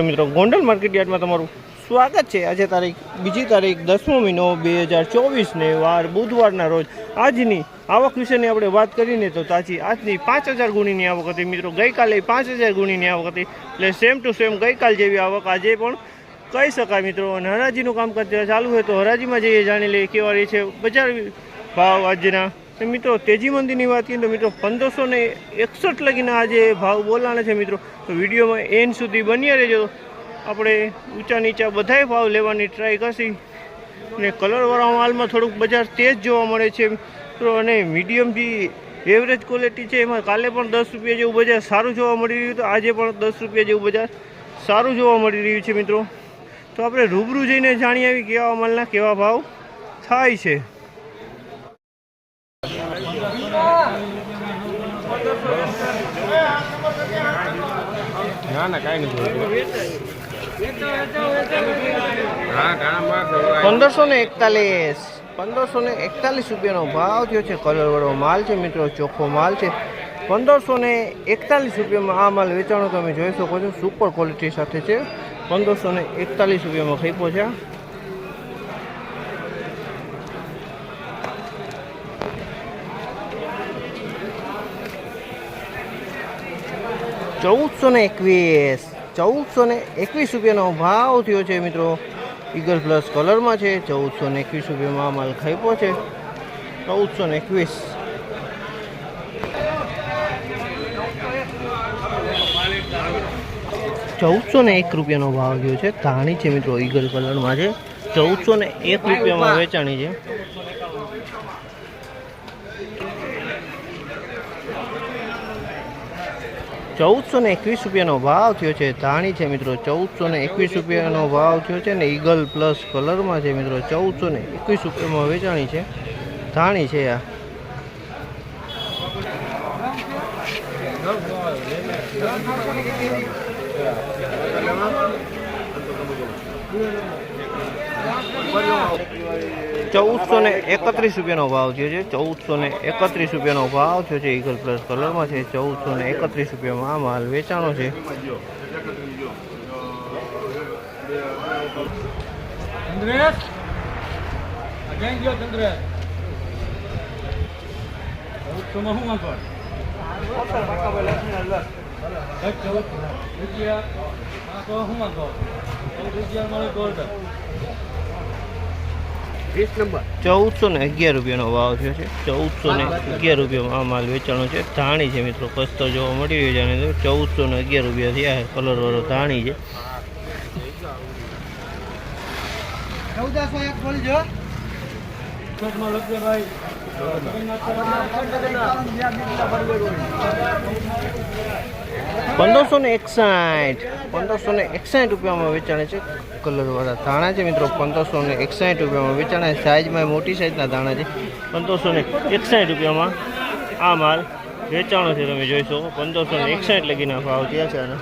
મિત્રો, ગોંડલ માર્કેટ યાર્ડમાં તમારું સ્વાગત છે. આજે તારીખ, બીજી તારીખ, દસમો મહિનો બે હજાર ચોવીસને વાર બુધવારના રોજ. આજની આવક વિશેની આપણે વાત કરીને તો તાજી આજની પાંચ હજાર ગુણીની આવક હતી. મિત્રો, ગઈકાલે પાંચ હજાર ગુણીની આવક હતી. એટલે સેમ ટુ સેમ ગઈકાલ જેવી આવક આજે પણ કહી શકાય મિત્રો. અને હરાજીનું કામકાજ ચાલુ હોય તો હરાજીમાં જઈએ, જાણી લઈએ કેવા રહી છે. બજાર ભાવ આજના તો મિત્રો તેજી મંદીની વાત કરીએ તો મિત્રો, પંદરસો ને એકસઠ લગીના આજે ભાવ બોલાણે છે મિત્રો, તો વિડીયોમાં એન સુધી બન્યા રહેજો. આપણે ઊંચા નીચા બધાય ભાવ લેવાની ટ્રાય કરશી. અને કલરવાળા માલમાં થોડુંક બજાર તેજ જોવા મળે છે. મિત્રો, અને મીડિયમ જે એવરેજ ક્વોલિટી છે, એમાં કાલે પણ દસ રૂપિયા જેવું બજાર સારું જોવા મળી રહ્યું તો આજે પણ દસ રૂપિયા જેવું બજાર સારું જોવા મળી રહ્યું છે મિત્રો. તો આપણે રૂબરૂ જઈને જાણી આવી કેવા માલના કેવા ભાવ થાય છે. ના ના, કાંઈ નથી પંદરસો ને એકતાલીસ. પંદરસો ને એકતાલીસ રૂપિયાનો ભાવ થયો છે કલરવાળો માલ છે મિત્રો, ચોખ્ખો માલ છે. પંદરસો ને એકતાલીસ રૂપિયામાં આ માલ વેચાણો તમે જોઈ શકો છો. સુપર ક્વોલિટી સાથે છે. પંદરસો ને એકતાલીસ રૂપિયામાં ખઈપો છે. ચૌદસો ને એકવીસ, ચૌદસો ને એકવીસ રૂપિયાનો ભાવ થયો છે મિત્રો. ઈગલ પ્લસ કલરમાં છે, ચૌદસો ને એકવીસ રૂપિયામાં માલ ખાઈપો છે. ચૌદસો ને એકવીસ. ચૌદસો ને એક રૂપિયાનો ભાવ થયો છે. ધાણી છે મિત્રો ઈગલ કલરમાં છે. ચૌદસો ને એક રૂપિયામાં વેચાણી છે. ચૌદસો ને એકવીસ રૂપિયાનો ભાવ થયો છે. ધાણી છે મિત્રો, ચૌદસો ને એકવીસ રૂપિયાનો ભાવ થયો છે ને ઈગલ પ્લસ કલરમાં છે મિત્રો, ચૌદસો ને એકવીસ રૂપિયામાં વેચાણી છે. ધાણી છે આ. ચૌદસો ને એકત્રીસ રૂપિયાનો ભાવ થયો છે. ચૌદસો ને એકત્રીસ રૂપિયાનો ભાવ થયો છે. ઈગલ પ્લસ કલરમાં છે. ચૌદસો ને એકત્રીસ રૂપિયામાં આ માલ વેચાણો છે. ચૌદ રૂપિયા. ચૌદસો ને અગિયાર રૂપિયાનો ભાવ થયો છે. ચૌદસો ને અગિયાર રૂપિયામાં આ માલ વેચાણો છે. ધાણી છે મિત્રો કસ્તર જોવા મળી રહ્યો છે અને ચૌદસો ને અગિયાર રૂપિયા થયા છે. કલરવાળો ધાણી છે. ચૌદસો એક ભાઈ. પંદરસો ને એકસાઠ. પંદરસો ને એકસાઠ રૂપિયામાં વેચાણે છે. કલરવાળા ધાણા છે મિત્રો. પંદરસો ને એકસાઠ રૂપિયામાં વેચાણે. સાઇઝમાં મોટી સાઇઝના ધાણા છે. પંદરસો ને એકસાઠ રૂપિયામાં આ માલ વેચાણો છે. તમે જોઈશો પંદરસો ને એકસાઠ લગીના ભાવ થયા છે આના